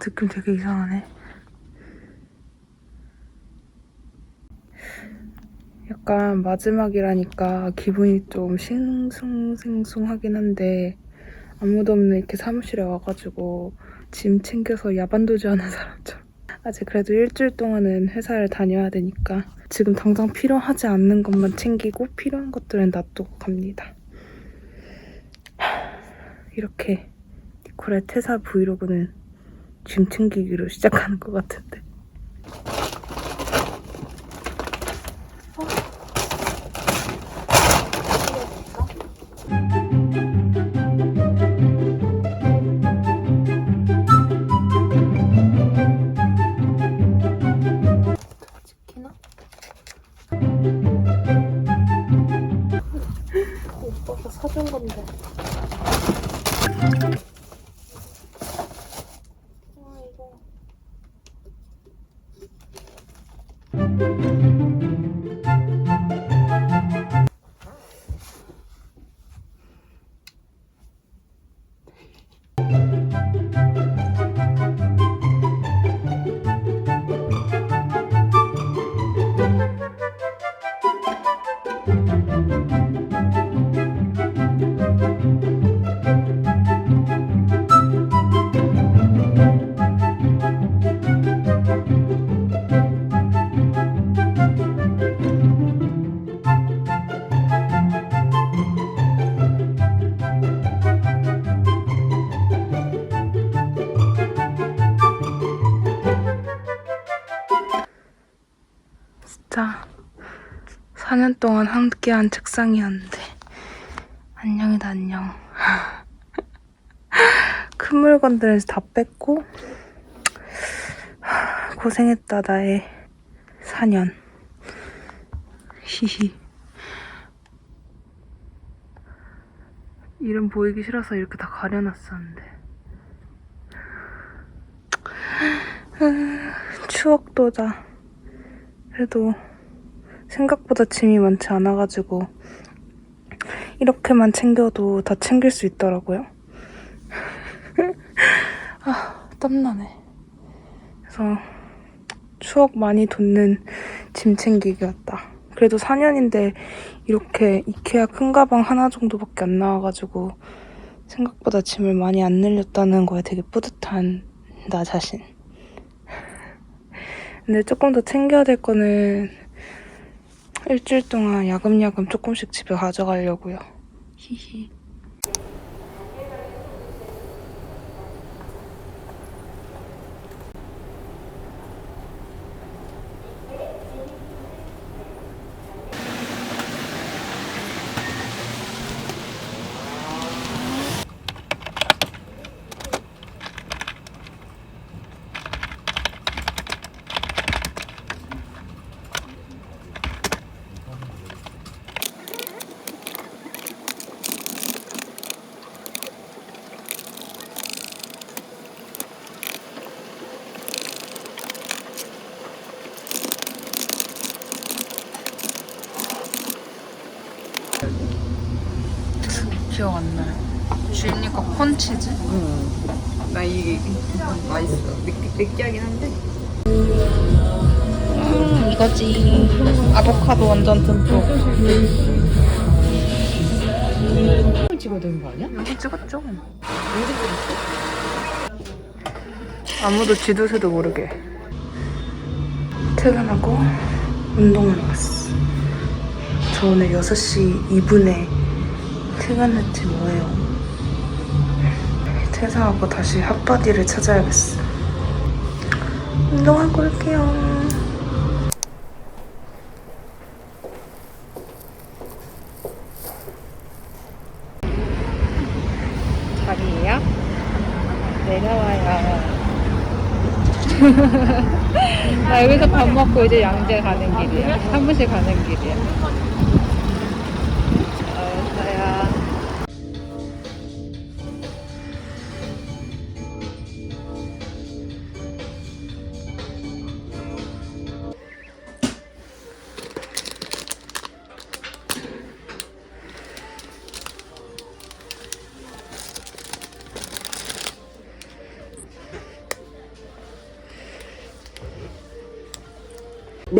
아, 느낌 되게 이상하네. 약간 마지막이라니까 기분이 좀 싱숭생숭하긴 한데 아무도 없는 이렇게 사무실에 와가지고 짐 챙겨서 야반도주하는 사람처럼 아직 그래도 일주일 동안은 회사를 다녀야 되니까 지금 당장 필요하지 않는 것만 챙기고 필요한 것들은 놔두고 갑니다. 이렇게 니콜의 퇴사 브이로그는 짐 챙기기로 시작하는 것 같은데. 진짜 4년 동안 함께한 책상이었는데. 안녕이다 안녕 큰 물건들은 다 뺐고. 고생했다 나의 4년. 히히. 이름 보이기 싫어서 이렇게 다 가려놨었는데. 추억도다. 그래도 생각보다 짐이 많지 않아가지고 이렇게만 챙겨도 다 챙길 수 있더라고요. 아, 땀나네. 그래서 추억 많이 돋는 짐 챙기기였다. 그래도 4년인데 이렇게 이케아 큰 가방 하나 정도밖에 안 나와가지고 생각보다 짐을 많이 안 늘렸다는 거에 되게 뿌듯한 나 자신. 근데 조금 더 챙겨야 될 거는 일주일 동안 야금야금 조금씩 집에 가져가려고요. 히히. 기억 안 나요. 주입니까 콘치즈? 나 이게 맛있어. 느끼, 느끼하긴 한데. 음, 이거지. 아보카도 완전 듬뿍. 찍어야 되는 거 아니야? 여기 찍었죠? 아무도 지도새도 모르게 퇴근하고 운동을 왔어. 저 오늘 6시 2분에 퇴근했지 뭐예요. 퇴사하고 다시 핫바디를 찾아야겠어. 운동하고 올게요. 자리예요? 내려와요. 나 여기서 밥 먹고 이제 양재 가는 길이야. 사무실 가는 길이야.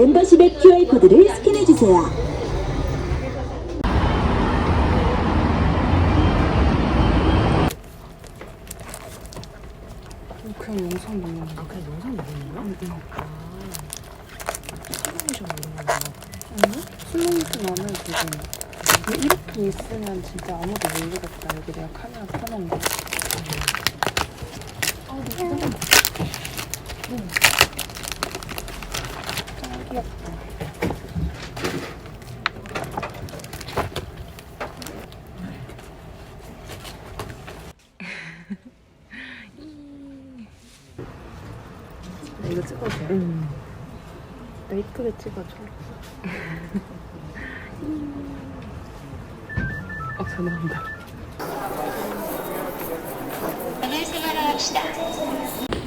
멤버십의 QR코드를 스캔해주세요. 그냥 영상 보는 거. 아, 그냥 영상 보는 거야? 응, 응. 아니? 슬로모션 안 해도 되잖아. 근데 이렇게 있으면 진짜 아무도 모르겠다. 여기 내가 카메라 켜놓은 거. 아, 너무 짱 귀엽다. 나 이거 찍어도 돼? 응. 나 이쁘게 찍어줘. 어, 전화 온다. 이제 됐다.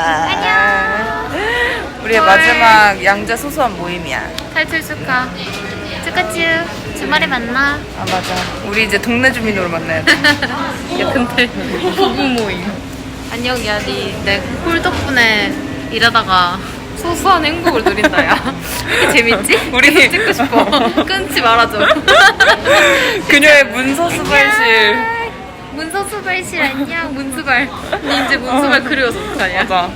안녕. 우리의 마지막 양자 소소한 모임이야. 탈출 축하. 축하츄. 주말에 만나. 아 맞아. 우리 이제 동네 주민으로 만나야 돼. 야, 근데 부부 모임. 안녕, 야리. 내홀 덕분에 일하다가 소소한 행복을 누린다, 야. 이게 재밌지? 우리- 계속 찍고 싶어. 끊지 말아줘. 그녀의 문서 수발실. 문서 수발실 안녕. 문수발. 니 이제 문수발 그리워서 어떡하냐. 맞아.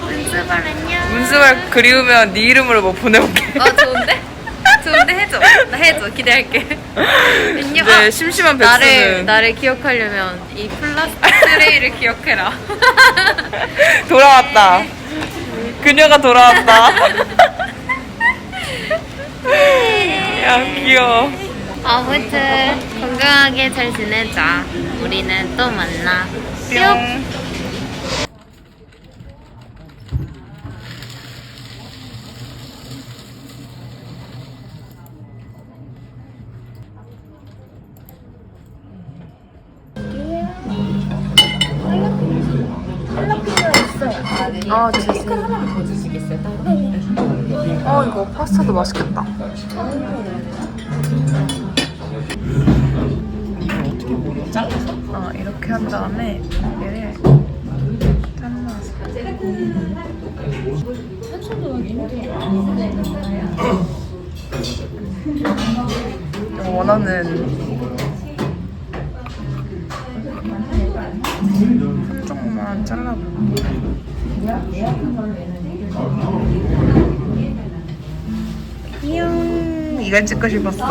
문수발 안녕. 문수발 그리우면 네 이름으로 뭐 보내볼게. 어, 좋은데? 좋은데 해줘. 나 해줘. 기대할게. 안녕. 이제 아, 심심한 나를 백수는 나를 기억하려면 이 플라스틱 트레이를 기억해라. 돌아왔다. 그녀가 돌아왔다. 야 귀여워. 아무튼 건강하게 잘 지내자. 우리는 또 만나. 뿅. 뿅. 아, 치즈 하나만 더 주시겠어요? 어, 이거 파스타도 맛있겠다. 잘라서? 어, 이렇게 한 다음에 얘를 잘라서. 이거 원하는 한 쪽만 잘라볼게. 이용 이걸 찍고 싶었어.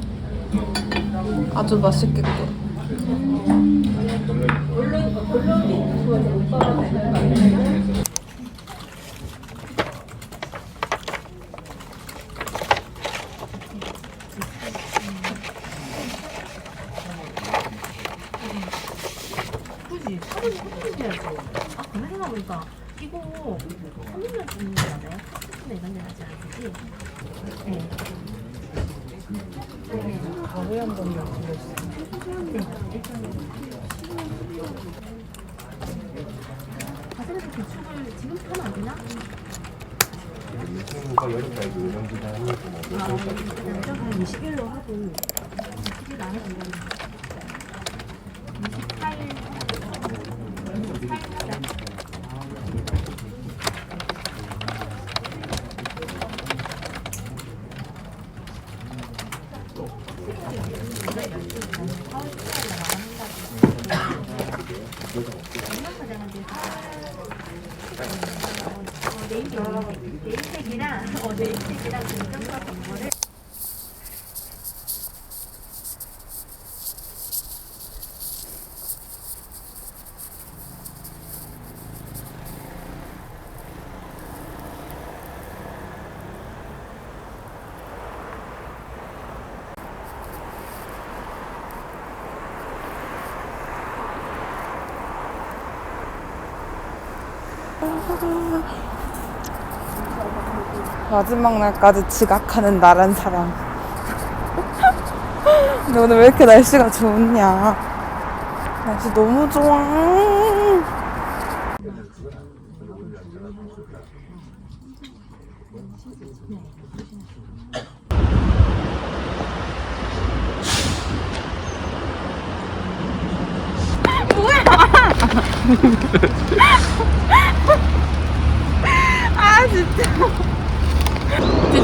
아주 맛있겠고. 지금 파면 안 20일로 하고. 20일 안에 들어가는 28일. 마지막 날까지 지각하는 나란 사람. 근데 오늘 왜 이렇게 날씨가 좋냐? 날씨 너무 좋아.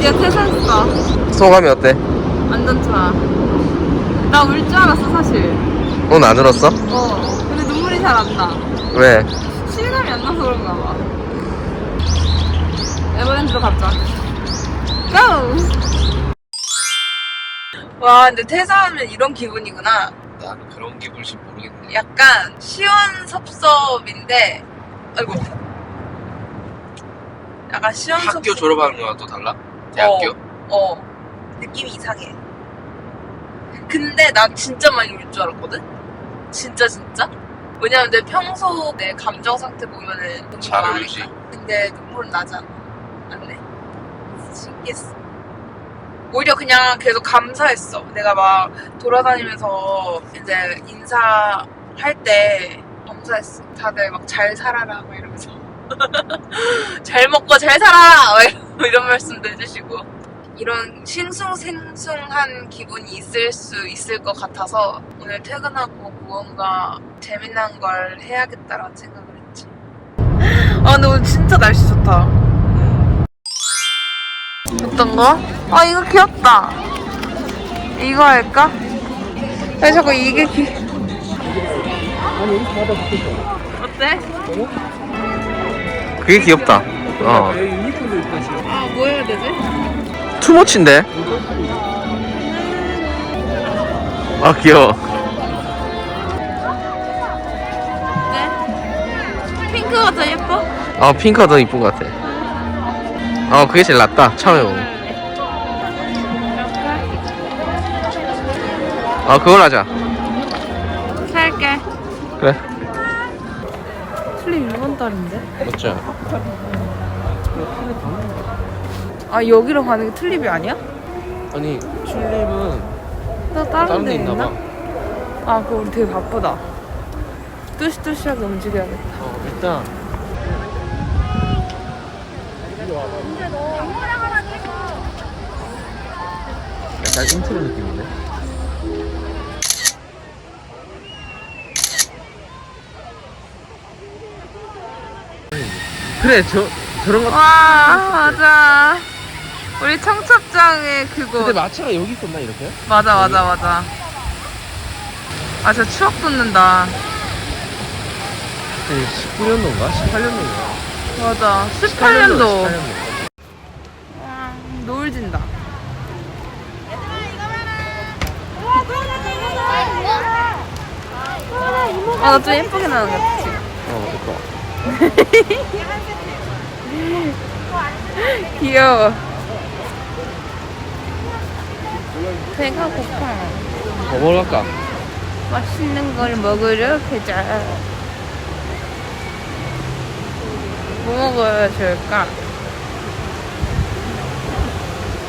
드디어 퇴사했어. 소감이 어때? 완전 좋아. 나 울 줄 알았어, 사실. 오늘 안 울었어? 어. 근데 눈물이 잘 안 나. 왜? 실감이 안 나서 그런가 봐. 에버랜드로 가자. 고! 와, 근데 퇴사하면 이런 기분이구나. 난 그런 기분인지 모르겠네. 약간 시원섭섭인데, 아이고. 약간 시원섭섭. 학교 졸업하는 거랑 또 달라? 대학교? 어. 느낌이 이상해. 근데 난 진짜 많이 울 줄 알았거든? 진짜, 진짜? 왜냐면 내 평소 내 감정 상태 보면은 눈물 잘 나니까. 울지. 근데 눈물은 나지 않아. 안 내. 신기했어. 오히려 그냥 계속 감사했어. 내가 막 돌아다니면서 이제 인사할 때 감사했어. 다들 막 잘 살아라 막 이러면서 잘 먹고 잘 살아라 막 이런- 이런 말씀도 해주시고 이런 싱숭생숭한 기분이 있을 수 있을 것 같아서 오늘 퇴근하고 무언가 재미난 걸 해야겠다라는 생각을 했지. 아 근데 오늘 진짜 날씨 좋다. 어떤 거? 아 이거 귀엽다. 이거 할까? 왜 자꾸 이게 귀... 어때? 그게 귀엽다. 어. 아 뭐 해야 되지? 투머치인데? 아, 귀여워. 네? 핑크가 더 예뻐? 아, 핑크가 더 이쁜 것 같아. 어, 그게 제일 낫다. 처음에 보면. 아, 그걸 하자. 살게. 그래. 슬립 1번 달인데? 맞죠? 아 여기로 가는 게 틀립이 아니야? 아니, 튤립은 또 다른, 다른 데데 있나? 봐. 아 그거 우리 되게 바쁘다. 뚜시뚜시하게 움직여야겠다. 어, 일단. 약간 인트로 느낌인데? 그래, 저, 저런 거. 와 맞아. 우리 청첩장에 그거 근데 마차가 여기 있었나, 이렇게? 맞아 맞아 맞아. 아 진짜 추억 돋는다. 19년도인가? 18년도인가? 맞아. 18년도. 18년도. 와, 노을 진다. 아, 나 좀 예쁘게 나는 것 같아, 지금. 어, 예뻐. 귀여워. 배가 고파. 뭐 먹을까? 맛있는 걸 먹으러 가자. 뭐 먹어야 좋을까?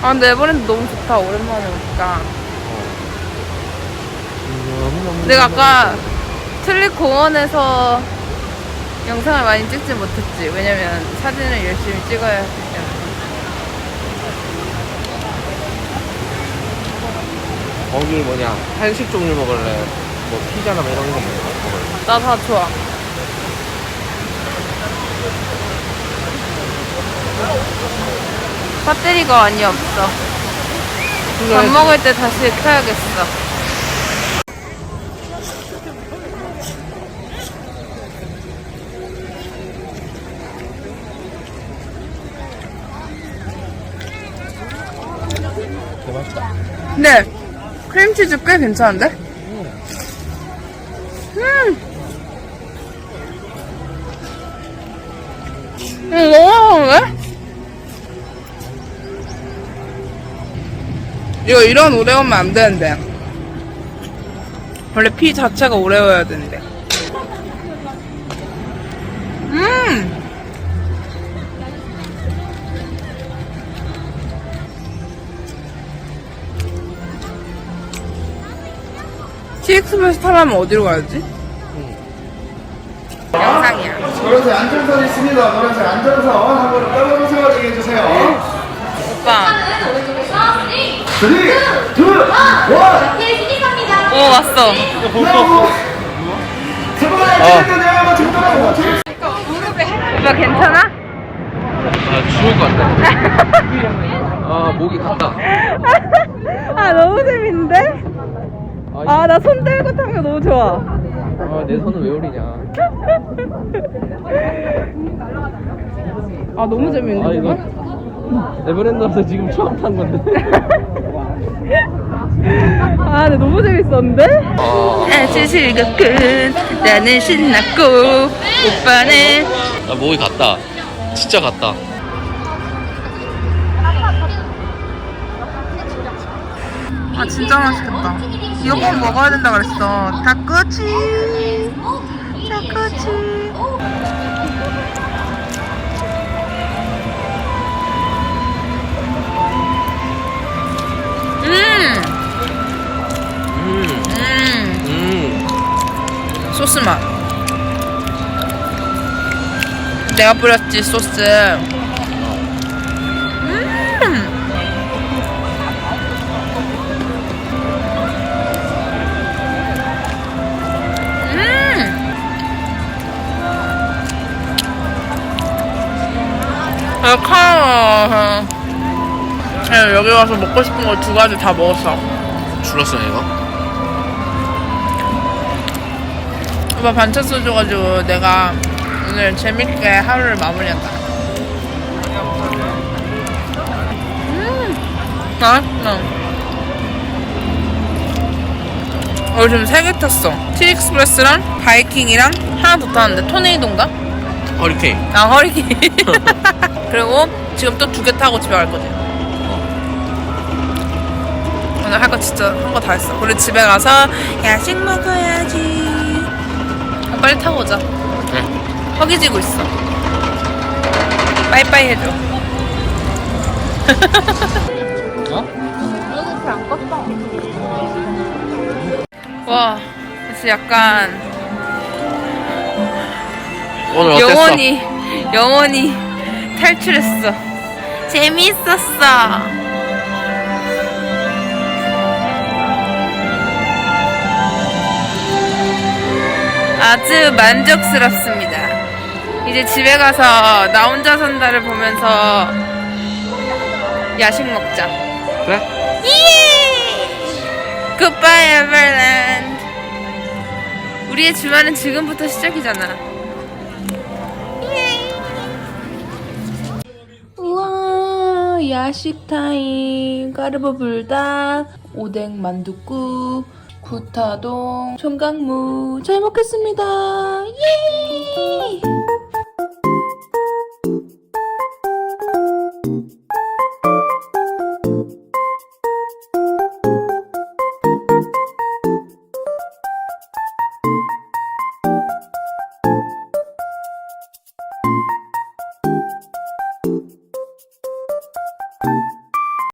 아, 근데 에버랜드 너무 좋다. 오랜만에 오니까. 내가 아까 틀립 공원에서 영상을 많이 찍지 못했지. 왜냐면 사진을 열심히 찍어야 하기 때문에. 거기 뭐냐 한식 종류 먹을래? 뭐 피자나 뭐 이런 거 먹을래? 나 다 좋아. 배터리가 많이 없어. 밥 먹을 때 다시 켜야겠어. 네. 크림치즈 꽤 괜찮은데? 음. 음, 너무 맛있는데? 이거 이런 오레오면 안 되는데. 원래 피 자체가 오레오여야 되는데. TX버스 타려면 어디로 가야지? 영상이야. 노란색 안전선 있습니다. 노란색 안전선 한번 떨어져서 얘기해주세요. 오빠. 3, 2, 1. 오, 왔어. 세 번째 안전선이요. 중단하고 오빠 괜찮아? 아 죽을 것 같아. 아 목이 갔다. 아, 너무 재밌는데? 아, 나 손 들고 타는 거 너무 좋아. 아 내 손은 왜 오리냐. 아, 너무 아 재밌는데? 이거 에버랜드 와서 지금 처음 탄 건데. 아, 근데 너무 재밌었는데? 아, 아주 즐겁군. 나는 신났고, 오빠는. 나 목이 갔다. 진짜 갔다. 아, 진짜 맛있겠다. 이거 꼭 먹어야 된다 그랬어. 닭꼬치. 닭꼬치. 음! 음, 음! 음. 소스 맛. 내가 뿌렸지, 소스. 칼 여기 와서 먹고 싶은 거 두 가지 다 먹었어. 줄었어 이거? 오빠 반찬 써줘가지고 내가 오늘 재밌게 하루를 마무리한다. 음, 맛있다. 우리 지금 세개 탔어. 티익스프레스랑 바이킹이랑 하나 더 탔는데 토네이도인가? 허리케인. 아 허리케인. 그리고 지금 또 두 개 타고 집에 갈 거지. 오늘 할 거 진짜 한 거 다 했어. 그리고 집에 가서 야식 먹어야지. 아, 빨리 타고 오자. 네. 허기지고 있어. 빠이빠이 해줘. 와, 그래서 약간 오늘 어땠어? 영원히 영원히 탈출했어. 재미있었어. 아주 만족스럽습니다. 이제 집에 가서 나 혼자 산다를 보면서 야식 먹자. 그래? 예! 굿바이 에버랜드. 우리의 주말은 지금부터 시작이잖아. 야식 타임. 까르보 불닭 오뎅 만둣국 구타동 총각무. 잘 먹겠습니다. 예!